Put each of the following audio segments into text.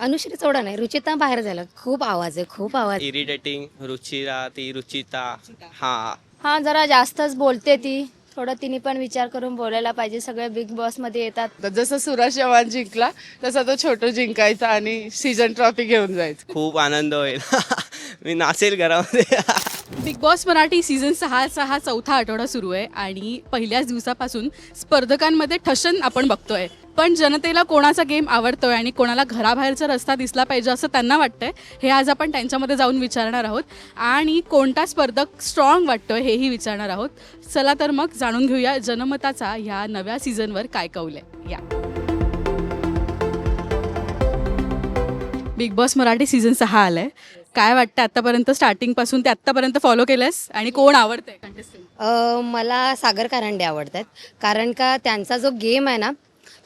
अनुश्री चौडा नाही रुचिता बाहेर झालं. खूप आवाज आहे खूप आवाज. इरिटेटिंग रुचिरा ती रुचिता. हा. हा जरा जास्तच बोलते ती. थोडं तिने पण विचार करून बोलायला पाहिजे. सगळे बिग बॉसमध्ये येतात. तर जसं सुरेश चव्हाण जिंकला तसा तो छोटो जिंकायचा आणि सीझन ट्रॉफी घेऊन जायचा. खूप आनंद होईल. मी नाचेल घरामध्ये. बिग बॉस मराठी सीझन सहाचा हा चौथा आठवडा सुरू आहे आणि पहिल्याच दिवसापासून स्पर्धकांमध्ये ठशन आपण बघतोय. पण जनतेला कोणाचा गेम आवडतोय आणि कोणाला घराबाहेरचा रस्ता दिसला पाहिजे असं त्यांना वाटतंय हे आज आपण त्यांच्यामध्ये जाऊन विचारणार आहोत. आणि कोणता स्पर्धक स्ट्रॉंग वाटतोय हेही विचारणार आहोत. चला तर मग जाणून घेऊया जनमताचा ह्या नव्या सीझनवर काय कौलय या. बिग बॉस मराठी सीझन सहा आलाय. काय वाटतं आतापर्यंत स्टार्टिंगपासून? ते आतापर्यंत फॉलो केलंस आणि कोण आवडतंय? मला सागर कारंडे आवडतात. कारण का त्यांचा जो गेम आहे ना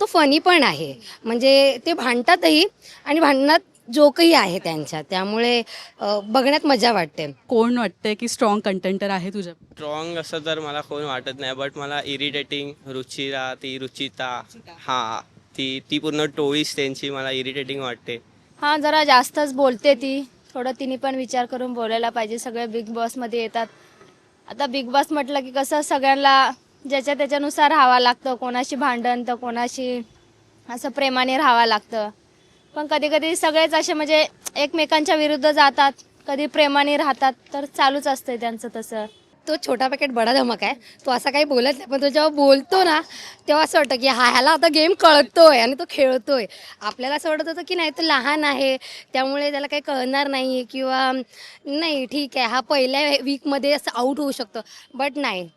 तो फनी पण आहे. म्हणजे ते भांडतातही आणि भांडणात जोकही आहे त्यांच्या. त्यामुळे बघण्यात मजा वाटते. कोण वाटतंय की स्ट्रॉंग कंटेंटर आहे तुझ्या? स्ट्रॉंग असं तर मला कोण वाटत नाही बट मला इरिटेटिंग रुचिरा ती रुचिता हा ती ती पूर्ण टोळीच त्यांची मला इरिटेटिंग वाटते. हा जरा जास्तच बोलते ती. थोडं तिने पण विचार करून बोलायला पाहिजे. सगळे बिग बॉसमध्ये येतात. आता बिग बॉस म्हटलं की कसं सगळ्यांना ज्याच्या त्याच्यानुसार राहावं लागतं. कोणाशी भांडण तर कोणाशी असं प्रेमाने राहावं लागतं. पण कधी कधी सगळेच असे म्हणजे एकमेकांच्या विरुद्ध जातात. कधी प्रेमाने राहतात तर चालूच असतंय त्यांचं तसं. तो छोटा पॅकेट बडा धमक आहे. तो असा काही बोलत नाही पण तो जेव्हा बोलतो ना तेव्हा असं वाटतं की हा ह्याला आता गेम कळतोय आणि तो खेळतोय. आपल्याला असं वाटत होतं की नाही तो लहान आहे. त्यामुळे त्याला काही कळणार नाही किंवा नाही ठीक आहे हा पहिल्या वीकमध्ये असं आऊट होऊ शकतो. बट नाही.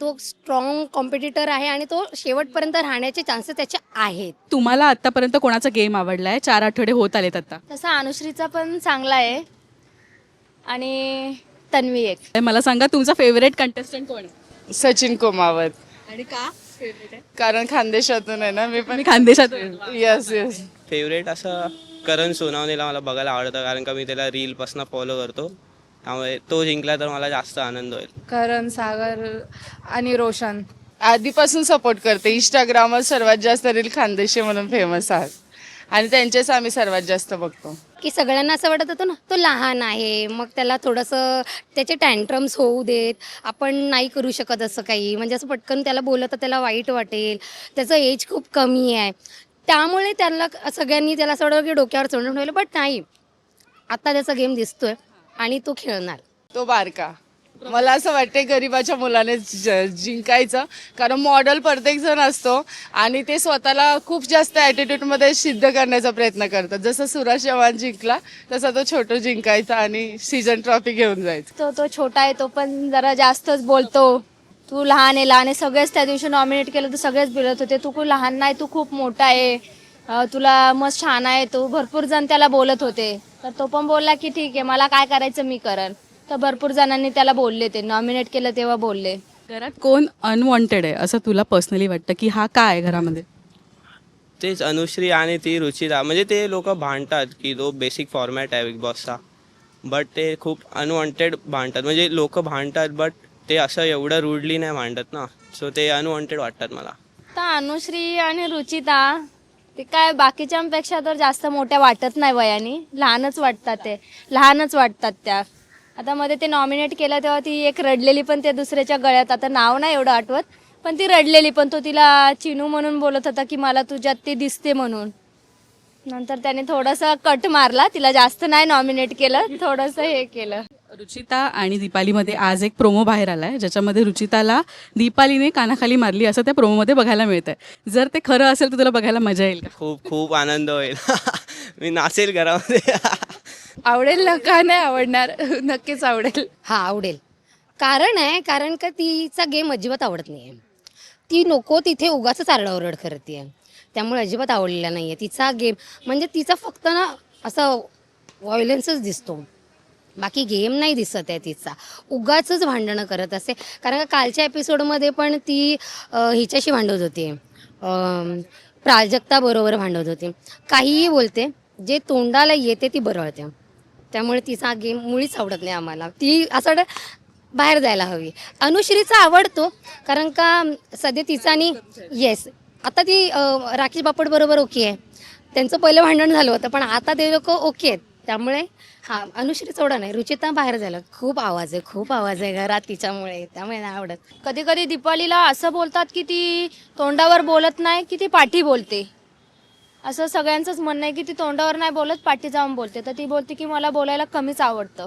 तो स्ट्रॉंग कॉम्पिटिटर आहे आणि तो शेवटपर्यंत राहण्याचे चान्सेस त्याचे आहेत. तुम्हाला आतापर्यंत कोणाचा गेम आवडलाय? चार आठवडे होत आलेत आता. तसा अनुश्रीचा पण चांगला आहे. आणि तन्वी एक. मला सांगा तुमचा फेवरेट कंटेस्टंट कोण आहे? सचिन कोमावत. आणि का? फेवरेट आहे? कारण खानदेशातून आहे ना मी पण मी खानदेशात येस येस फेवरेट असं करण सोनावणेला मला बघायला आवडतं कारण का मी त्याला रीलपासून फॉलो करतो. त्यामुळे तो जिंकला तर मला जास्त आनंद होईल. करण सागर आणि रोशन. आधीपासून सपोर्ट करते. इंस्टाग्रामवर सर्वात जास्त रील खानदेशी म्हणून फेमस आहात. आणि त्यांचेच आम्ही सर्वात जास्त बघतो. की सगळ्यांना असं वाटत होतं ना तो लहान आहे मग त्याला थोडंसं त्याचे टँट्रम्स होऊ देत. आपण नाही करू शकत असं काही. म्हणजे असं पटकन त्याला बोललं तर त्याला वाईट वाटेल. त्याचं एज खूप कमी आहे. त्यामुळे त्याला सगळ्यांनी त्याला असं वाटतं की डोक्यावर चढून ठेवलं बट नाही. आता त्याचा गेम दिसतोय. आणि तो खेळणार. तो बारका. मला असं वाटते गरिबाच्या मुलाने ज- जिंकायचं. कारण मॉडेल प्रत्येक जण असतो आणि ते स्वतःला खूप जास्त ॲटिट्यूडमध्ये सिद्ध करण्याचा प्रयत्न करतात. जसं सुरेश चव्हाण जिंकला तसा तो छोटो जिंकायचा आणि सीझन ट्रॉफी घेऊन जायचा. तो तो छोटा आहे तो पण जरा जास्तच बोलतो. तू लहान आहे लहान आहे. सगळेच त्या दिवशी नॉमिनेट केलं तर सगळेच बोलत होते. तू खूप लहान नाही तू खूप मोठा आहे. अं, तुला मस्त छान आहे. तू भरपूर जण त्याला बोलत होते. तर तो पण बोलला की ठीक आहे मला काय करायचं मी करन. तर भरपूर जणांनी त्याला बोलले ते. नॉमिनेट केलं तेव्हा बोलले. घरात कोण अनवॉन्टेड आहे? असं तुला पर्सनली वाटतं की हा काय आहे घरामध्ये? तेच अनुश्री आणि ती रुचिरा. म्हणजे ते लोक भांडतात की तो बेसिक फॉर्मॅट आहे बिग बॉसचा बट ते खूप अनवॉन्टेड भांडतात. म्हणजे लोक भांडतात बट ते असं एवढं रूडली नाही भांडत ना. सो ते अनवॉन्टेड वाटतात मला. तर अनुश्री आणि रुचिता ते काय बाकीच्यांपेक्षा तर जास्त मोठ्या वाटत नाही वयाने. लहानच वाटतात ते. लहानच वाटतात त्या. आता मध्ये ते नॉमिनेट केलं तेव्हा ती एक रडलेली पण ते दुसऱ्याच्या गळ्यात. आता नाव नाही एवढं आठवत पण ती रडलेली पण तो तिला चिनू म्हणून बोलत होता की मला तुझ्यात ती दिसते म्हणून. नंतर त्याने थोडंसं कट मारला. तिला जास्त नाही नॉमिनेट केलं थोडंसं हे केलं. रुचिता आणि दीपालीमध्ये आज एक प्रोमो बाहेर आलाय ज्याच्यामध्ये रुचिताला दीपालीने कानाखाली मारली असं त्या प्रोमोमध्ये बघायला मिळतंय. जर ते खरं असेल तर तुला बघायला मजा येईल का? खूप खूप आनंद होईल. मी नाचेल घरामध्ये. आवडेल ना का नाही आवडणार? नक्कीच आवडेल. हा आवडेल. कारण आहे कारण का तिचा गेम अजिबात आवडत नाही आहे ती नको तिथे उगाच आरडाओरड करते त्यामुळे अजिबात आवडलेला नाही आहे तिचा गेम म्हणजे तिचा फक्त ना असं व्हायलन्सच दिसतो. बाकी गेम नाही दिसत आहे तिचा. उगाच भांडणं करत असते कारण का कालच्या एपिसोडमध्ये पण ती हिच्याशी भांडत होती. प्राजक्ताबरोबर भांडत होती. काहीही बोलते जे तोंडाला येते ती बरळते. त्यामुळे तिचा गेम मुळीच आवडत नाही आम्हाला. ती असं वाटतं बाहेर जायला हवी. अनुश्रीचा आवडतो कारण का सध्या तिचा आणि येस आता ती राकेश बापट बरोबर ओके आहे. त्यांचं पहिलं भांडण झालं होतं पण आता ते लोक ओके आहेत. त्यामुळे हा अनुश्री चौडा नाही रुचिता बाहेर झालं. खूप आवाज आहे खूप आवाज आहे घरात तिच्यामुळे. त्यामुळे नाही आवडत. कधी कधी दीपावलीला असं बोलतात की ती तोंडावर बोलत नाही की ती पाठी बोलते. असं सगळ्यांचंच म्हणणं आहे की ती तोंडावर नाही बोलत पाठी जाऊन बोलते. तर ती बोलते की मला बोलायला कमीच आवडतं.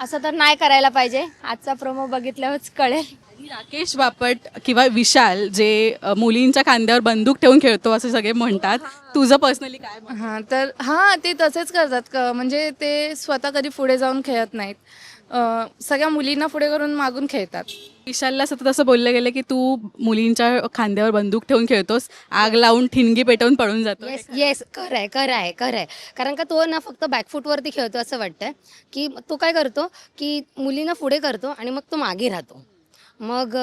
असं तर नाही करायला पाहिजे. आजचा प्रोमो बघितल्यावरच कळेल. राकेश बापट किंवा विशाल जे अ, मुलींच्या खांद्यावर बंदूक ठेवून खेळतो असं सगळे म्हणतात. तुझं पर्सनली काय मत? हां तर हां ते तसेच करतात. क म्हणजे ते स्वतः कधी पुढे जाऊन खेळत नाहीत. अं, सगळ्या मुलींना पुढे करून मागून खेळतात. विशालला सतत असं बोललं गेलं की तू मुलींच्या खांद्यावर बंदूक ठेवून खेळतोस. आग लावून ठिणगी पेटवून पळून जातो येस येस खरं आहे खरं आहे खरं आहे कारण का तो ना फक्त बॅकफूटवरती खेळतो असं वाटतं की तो काय करतो? की मुलींना पुढे करतो आणि मग तो मागे राहतो. मग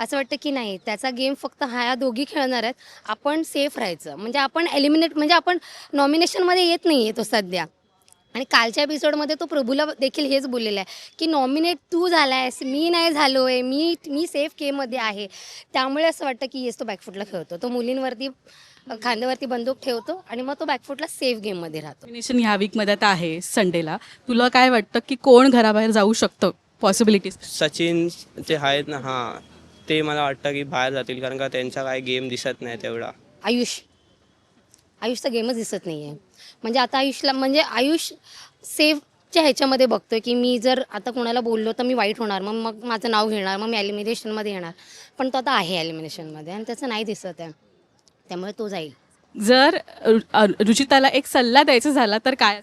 असं वाटतं की नाही त्याचा गेम फक्त हा या दोघी खेळणार आहेत. आपण सेफ राहायचं. म्हणजे आपण एलिमिनेट म्हणजे आपण नॉमिनेशनमध्ये येत नाही आहे तो सध्या. आणि कालच्या एपिसोडमध्ये तो प्रभूला देखील हेच बोललेला आहे की नॉमिनेट तू झाला आहेस मी नाही झालो आहे मी मी सेफ गेममध्ये आहे. त्यामुळे असं वाटतं की येस तो बॅकफुटला खेळतो. तो मुलींवरती खांद्यावरती बंदूक ठेवतो आणि मग तो बॅकफुटला सेफ गेममध्ये राहतो. नॉमिनेशन ह्या वीकमध्ये आता आहे संडेला तुला काय वाटतं की कोण घराबाहेर जाऊ शकतं? पॉसिबिलिटीज सचिन ते आहेत ना हां ते मला वाटतं की बाहेर जातील कारण का त्यांचा काय गेम दिसत नाही तेवढा. आयुष. आयुषचा गेमच दिसत नाही आहे म्हणजे आता आयुषला म्हणजे आयुष सेफच्या ह्याच्यामध्ये बघतोय की मी जर आता कोणाला बोललो तर मी वाईट होणार मग मग माझं नाव घेणार मग मी ॲलिमिनेशनमध्ये येणार. पण तो आता आहे ॲलिमिनेशनमध्ये आणि त्याचं नाही दिसत आहे. त्यामुळे तो जाईल. जर अ, रुचिताला एक सल्ला द्यायचा झाला तर काय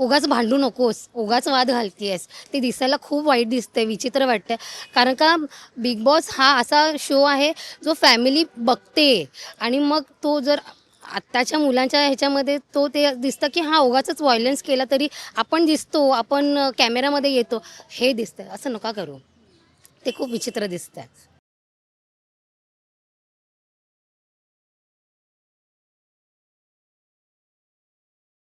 उगाच भांडू नकोस उगाच वाद घालतीयस ते दिसायला खूप वाईट दिसतंय विचित्र वाटतंय कारण का बिग बॉस हा असा शो आहे जो फॅमिली बघते. आणि मग तो जर आत्ताच्या मुलांच्या ह्याच्यामध्ये तो ते दिसतं की हा उगाच व्हायलन्स केला तरी आपण दिसतो आपण कॅमेरामध्ये येतो. हे दिसतं असं नका करू. ते खूप विचित्र दिसतं